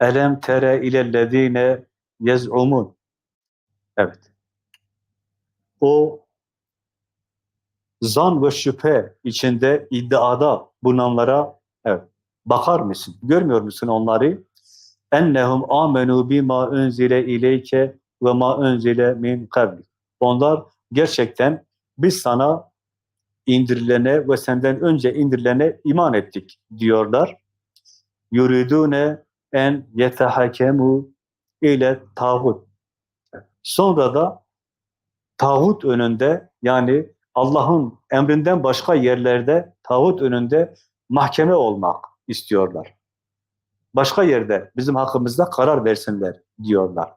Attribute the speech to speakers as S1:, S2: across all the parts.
S1: Elem tere ilellezine yez'umun. Evet. O zan ve şüphe içinde iddiada bulunanlara evet, bakar mısın? Görmüyor musun onları? Ennehum amenu bima unzile ileyke ve ma unzile min kabli. Onlar gerçekten biz sana indirilene ve senden önce indirilene iman ettik diyorlar. Yuridune en yetehakemu ile tağut. Sonra da tağut önünde yani Allah'ın emrinden başka yerlerde tağut önünde mahkeme olmak istiyorlar. Başka yerde bizim hakkımızda karar versinler diyorlar.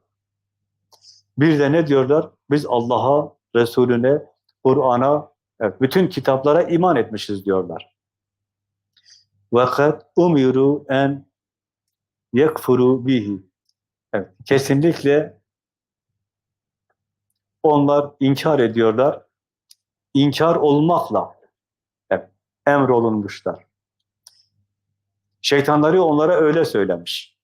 S1: Bir de ne diyorlar? Biz Allah'a, Resulüne, Kur'an'a, bütün kitaplara iman etmişiz diyorlar. Vakat umiru en yekfuru bihi. Evet, kesinlikle onlar inkar ediyorlar. İnkar olmakla evet, emrolunmuşlar. Şeytanları onlara öyle söylemiş.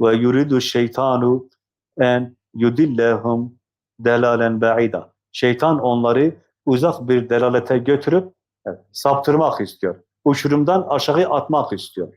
S1: Ve yuridu şeytanu en yudillehum delalen ba'ida. Şeytan onları uzak bir delalete götürüp evet, saptırmak istiyor. Uçurumdan aşağı atmak istiyor.